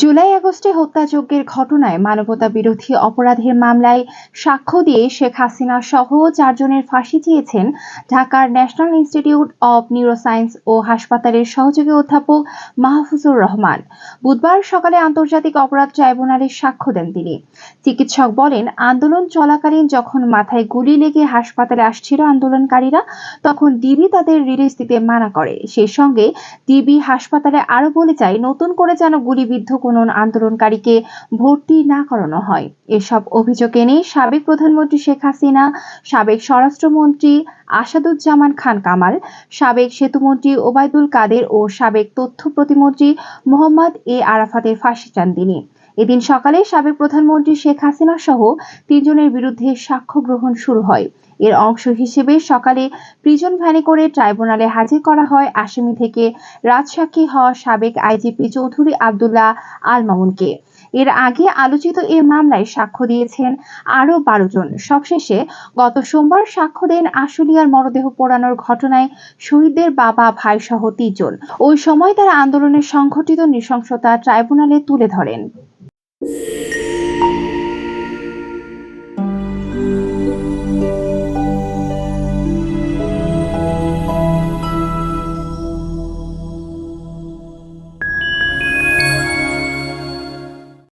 জুলাই আগস্টে হত্যাযজ্ঞের ঘটনায় মানবতা বিরোধী অপরাধের মামলায় সাক্ষ্য দিয়ে শেখ হাসিনা সহ চারজনের ফাঁসি চেয়েছেন ঢাকার ন্যাশনাল ইনস্টিটিউট অব নিউরোসায়েন্স ও হাসপাতালের সহযোগী অধ্যাপক মাহফুজুর রহমান। বুধবার সকালে আন্তর্জাতিক অপরাধ ট্রাইব্যুনালে সাক্ষ্য দেন তিনি। চিকিৎসক বলেন, আন্দোলন চলাকালীন যখন মাথায় গুলি লেগে হাসপাতালে আসছিল আন্দোলনকারীরা, তখন ডিবি তাদের রিলিজ দিতে মানা করে। সেই সঙ্গে ডিবি হাসপাতালে আরও বলে যায়, নতুন করে যেন গুলিবিদ্ধ কোনো আন্দোলনকারীকে ভর্তি না করানো হয়। এসব অভিযোগ এনে সাবেক প্রধানমন্ত্রী শেখ হাসিনা, সাবেক স্বরাষ্ট্রমন্ত্রী আসাদুজ্জামান খান কামাল, সাবেক সেতুমন্ত্রী ওবায়দুল কাদের ও সাবেক তথ্য প্রতিমন্ত্রী মোহাম্মদ এ আরাফাতের ফাঁসি চান তিনি। এদিন সকালে সাবেক প্রধানমন্ত্রী শেখ হাসিনা সহ তিনজনের বিরুদ্ধে সাক্ষ্য গ্রহণ শুরু হয়। এর অংশ হিসেবে সকালে প্রিজন ভ্যানে করে ট্রাইব্যুনালে হাজির করা হয় আসামি থেকে রাজসাক্ষী হওয়া সাবেক আইজিপি চৌধুরী আবদুল্লাহ আল মামুনকে এর আগে আলোচিত এ মামলায় সাক্ষ্য দিয়েছেন আরও বারো জন। সবশেষে গত সোমবার সাক্ষ্য দেন আশুলিয়ার মরদেহ পোড়ানোর ঘটনায় শহীদদের বাবা ভাই সহ তিনজন। ওই সময় তারা আন্দোলনের সংঘটিত নৃশংসতা ট্রাইব্যুনালে তুলে ধরেন।